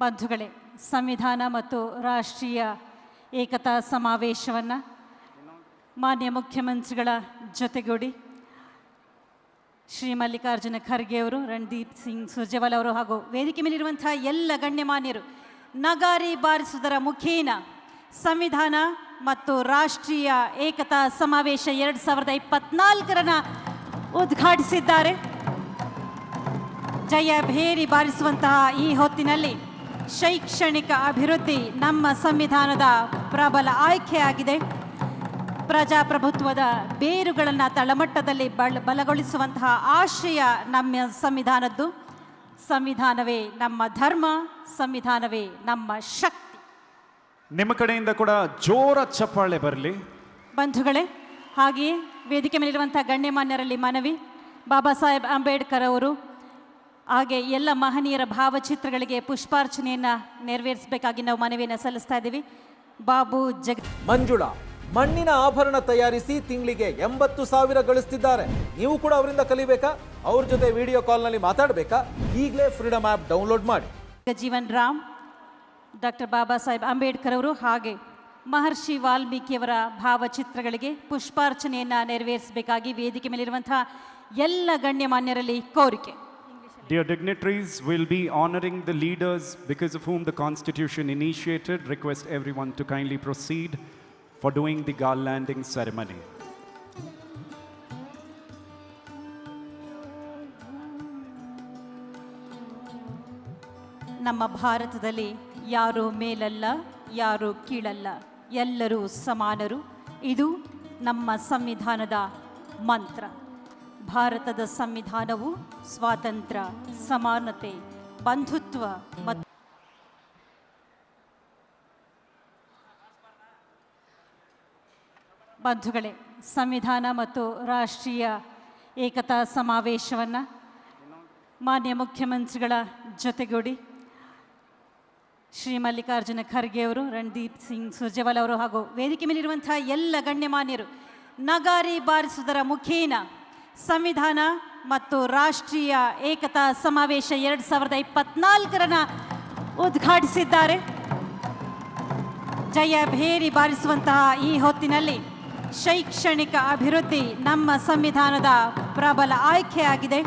ಬಂಧುಗಳೇ, ಸಂವಿಧಾನ ಮತ್ತು ರಾಷ್ಟ್ರೀಯ ಏಕತಾ ಸಮಾವೇಶವನ್ನು ಮಾನ್ಯ ಮುಖ್ಯಮಂತ್ರಿಗಳ ಜೊತೆಗೂಡಿ ಶ್ರೀ ಮಲ್ಲಿಕಾರ್ಜುನ ಖರ್ಗೆ ಅವರು, ರಣದೀಪ್ ಸಿಂಗ್ ಸುರ್ಜೇವಾಲ ಅವರು ಹಾಗೂ ವೇದಿಕೆ ಮೇಲಿರುವಂತಹ ಎಲ್ಲ ಗಣ್ಯಮಾನ್ಯರು, ನಗಾರಿ ಬಾರಿಸುವುದರ ಮುಖೇನ ಸಂವಿಧಾನ ಮತ್ತು ರಾಷ್ಟ್ರೀಯ ಏಕತಾ ಸಮಾವೇಶ ಎರಡು ಸಾವಿರದ ಇಪ್ಪತ್ನಾಲ್ಕರನ್ನ ಉದ್ಘಾಟಿಸಿದ್ದಾರೆ. ಜಯ ಭೇರಿ ಬಾರಿಸುವಂತಹ ಈ ಹೊತ್ತಿನಲ್ಲಿ ಶೈಕ್ಷಣಿಕ ಅಭಿವೃದ್ಧಿ ನಮ್ಮ ಸಂವಿಧಾನದ ಪ್ರಬಲ ಆಯ್ಕೆಯಾಗಿದೆ. ಪ್ರಜಾಪ್ರಭುತ್ವದ ಬೇರುಗಳನ್ನು ತಳಮಟ್ಟದಲ್ಲಿ ಬಲ ಬಲಗೊಳಿಸುವಂತಹ ಆಶಯ ನಮ್ಮ ಸಂವಿಧಾನದ್ದು. ಸಂವಿಧಾನವೇ ನಮ್ಮ ಧರ್ಮ ಸಂವಿಧಾನವೇ ನಮ್ಮ ಶಕ್ತಿ. ನಿಮ್ಮ ಕಡೆಯಿಂದ ಕೂಡ ಜೋರ ಚಪ್ಪಾಳೆ ಬರಲಿ. ಬಂಧುಗಳೇ ಹಾಗೆಯೇ ವೇದಿಕೆ ಮೇಲಿರುವಂತಹ ಗಣ್ಯಮಾನ್ಯರಲ್ಲಿ ಮನವಿ. ಬಾಬಾ ಸಾಹೇಬ್ ಅಂಬೇಡ್ಕರ್ ಅವರು ಹಾಗೆ ಎಲ್ಲ ಮಹನೀಯರ ಭಾವಚಿತ್ರಗಳಿಗೆ ಪುಷ್ಪಾರ್ಚನೆಯನ್ನು ನೆರವೇರಿಸಬೇಕಾಗಿ ನಾವು ಮನವಿಯನ್ನು ಸಲ್ಲಿಸ್ತಾ ಇದ್ದೀವಿ. ಬಾಬು ಜಗ ಮಂಜುಳಾ ಮಣ್ಣಿನ ಆಭರಣ ತಯಾರಿಸಿ ತಿಂಗಳಿಗೆ ಎಂಬತ್ತು ಸಾವಿರ ಗಳಿಸ್ತಿದ್ದಾರೆ. ನೀವು ಕೂಡ ಅವರಿಂದ ಕಲಿಬೇಕಾ? ಅವ್ರ ಜೊತೆ ವಿಡಿಯೋ ಕಾಲ್ನಲ್ಲಿ ಮಾತಾಡಬೇಕಾ? ಈಗಲೇ ಫ್ರೀಡಮ್ ಆ್ಯಪ್ ಡೌನ್ಲೋಡ್ ಮಾಡಿ. ಜೀವನ್ ರಾಮ್ ಡಾಕ್ಟರ್ ಬಾಬಾ ಸಾಹೇಬ್ ಅಂಬೇಡ್ಕರ್ ಅವರು ಹಾಗೆ ಮಹರ್ಷಿ ವಾಲ್ಮೀಕಿಯವರ ಭಾವಚಿತ್ರಗಳಿಗೆ ಪುಷ್ಪಾರ್ಚನೆಯನ್ನು ನೆರವೇರಿಸಬೇಕಾಗಿ ವೇದಿಕೆ ಮೇಲಿರುವಂತಹ ಎಲ್ಲ ಗಣ್ಯಮಾನ್ಯರಲ್ಲಿ ಕೋರಿಕೆ. Dear dignitaries, we'll be honoring the leaders because of whom the Constitution initiated. Request everyone to kindly proceed for doing the garlanding ceremony. ನಮ್ಮ ಭಾರತದಲ್ಲಿ ಯಾರು ಮೇಲಲ್ಲ ಯಾರು ಕೀಳಲ್ಲ ಎಲ್ಲರೂ ಸಮಾನರು ಇದು ನಮ್ಮ ಸಂವಿಧಾನದ ಮಂತ್ರ ಭಾರತದ ಸಂವಿಧಾನವು ಸ್ವಾತಂತ್ರ್ಯ, ಸಮಾನತೆ, ಬಂಧುತ್ವ ಮತ್ತು ಬಂಧುಗಳೇ, ಸಂವಿಧಾನ ಮತ್ತು ರಾಷ್ಟ್ರೀಯ ಏಕತಾ ಸಮಾವೇಶವನ್ನು ಮಾನ್ಯ ಮುಖ್ಯಮಂತ್ರಿಗಳ ಜೊತೆಗೂಡಿ ಶ್ರೀ ಮಲ್ಲಿಕಾರ್ಜುನ ಖರ್ಗೆ ಅವರು, ರಣದೀಪ್ ಸಿಂಗ್ ಸುರ್ಜೇವಾಲ ಅವರು ಹಾಗೂ ವೇದಿಕೆ ಮೇಲಿರುವಂತಹ ಎಲ್ಲ ಗಣ್ಯಮಾನ್ಯರು ನಗಾರಿ ಬಾರಿಸುವುದರ ಮುಖೇನ ಸಂವಿಧಾನ ಮತ್ತು ರಾಷ್ಟ್ರೀಯ ಏಕತಾ ಸಮಾವೇಶ ಎರಡು ಸಾವಿರದ ಇಪ್ಪತ್ನಾಲ್ಕರನ್ನ ಉದ್ಘಾಟಿಸಿದ್ದಾರೆ. ಜಯ ಭೇರಿ ಬಾರಿಸುವಂತಹ ಈ ಹೊತ್ತಿನಲ್ಲಿ ಶೈಕ್ಷಣಿಕ ಅಭಿವೃದ್ಧಿ ನಮ್ಮ ಸಂವಿಧಾನದ ಪ್ರಬಲ ಆಯ್ಕೆಯಾಗಿದೆ.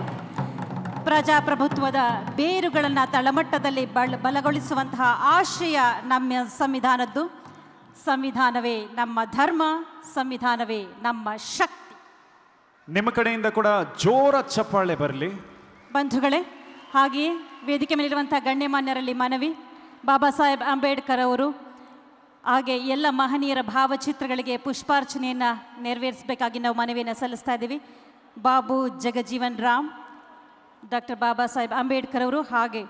ಪ್ರಜಾಪ್ರಭುತ್ವದ ಬೇರುಗಳನ್ನು ತಳಮಟ್ಟದಲ್ಲಿ ಬಲ ಬಲಗೊಳಿಸುವಂತಹ ಆಶಯ ನಮ್ಮ ಸಂವಿಧಾನದ್ದು. ಸಂವಿಧಾನವೇ ನಮ್ಮ ಧರ್ಮ, ಸಂವಿಧಾನವೇ ನಮ್ಮ ಶಕ್ತಿ. ನಿಮ್ಮ ಕಡೆಯಿಂದ ಕೂಡ ಜೋರ ಚಪ್ಪಾಳೆ ಬರಲಿ. ಬಂಧುಗಳೇ, ಹಾಗೆಯೇ ವೇದಿಕೆ ಮೇಲಿರುವಂಥ ಗಣ್ಯಮಾನ್ಯರಲ್ಲಿ ಮನವಿ, ಬಾಬಾ ಸಾಹೇಬ್ ಅಂಬೇಡ್ಕರ್ ಅವರು, ಹಾಗೆ ಎಲ್ಲ ಮಹನೀಯರ ಭಾವಚಿತ್ರಗಳಿಗೆ ಪುಷ್ಪಾರ್ಚನೆಯನ್ನು ನೆರವೇರಿಸಬೇಕಾಗಿ ನಾವು ಮನವಿಯನ್ನು ಸಲ್ಲಿಸ್ತಾ ಇದ್ದೀವಿ. ಬಾಬು ಜಗಜೀವನ್ ರಾಮ್, ಡಾಕ್ಟರ್ ಬಾಬಾ ಸಾಹೇಬ್ ಅಂಬೇಡ್ಕರ್ ಅವರು, ಹಾಗೆ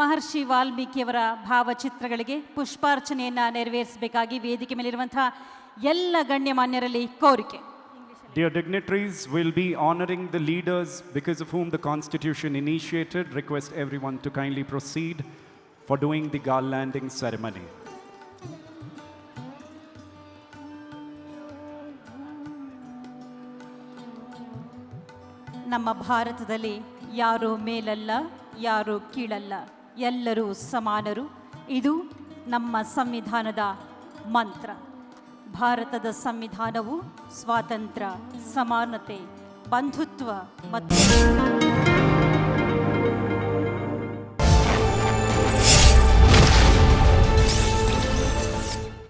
ಮಹರ್ಷಿ ವಾಲ್ಮೀಕಿಯವರ ಭಾವಚಿತ್ರಗಳಿಗೆ ಪುಷ್ಪಾರ್ಚನೆಯನ್ನು ನೆರವೇರಿಸಬೇಕಾಗಿ ವೇದಿಕೆ ಮೇಲಿರುವಂಥ ಎಲ್ಲ ಗಣ್ಯಮಾನ್ಯರಲ್ಲಿ ಕೋರಿಕೆ. Dear dignitaries, we'll be honoring the leaders because of whom the Constitution initiated. Request everyone to kindly proceed for doing the garlanding ceremony. ನಮ್ಮ ಭಾರತದಲ್ಲಿ ಯಾರು ಮೇಲಲ್ಲ ಯಾರು ಕೀಳಲ್ಲ ಎಲ್ಲರೂ ಸಮಾನರು ಇದು ನಮ್ಮ ಸಂವಿಧಾನದ ಮಂತ್ರ ಭಾರತದ ಸಂವಿಧಾನವು ಸ್ವಾತಂತ್ರ್ಯ ಸಮಾನತೆ ಬಂಧುತ್ವ ಮತ್ತು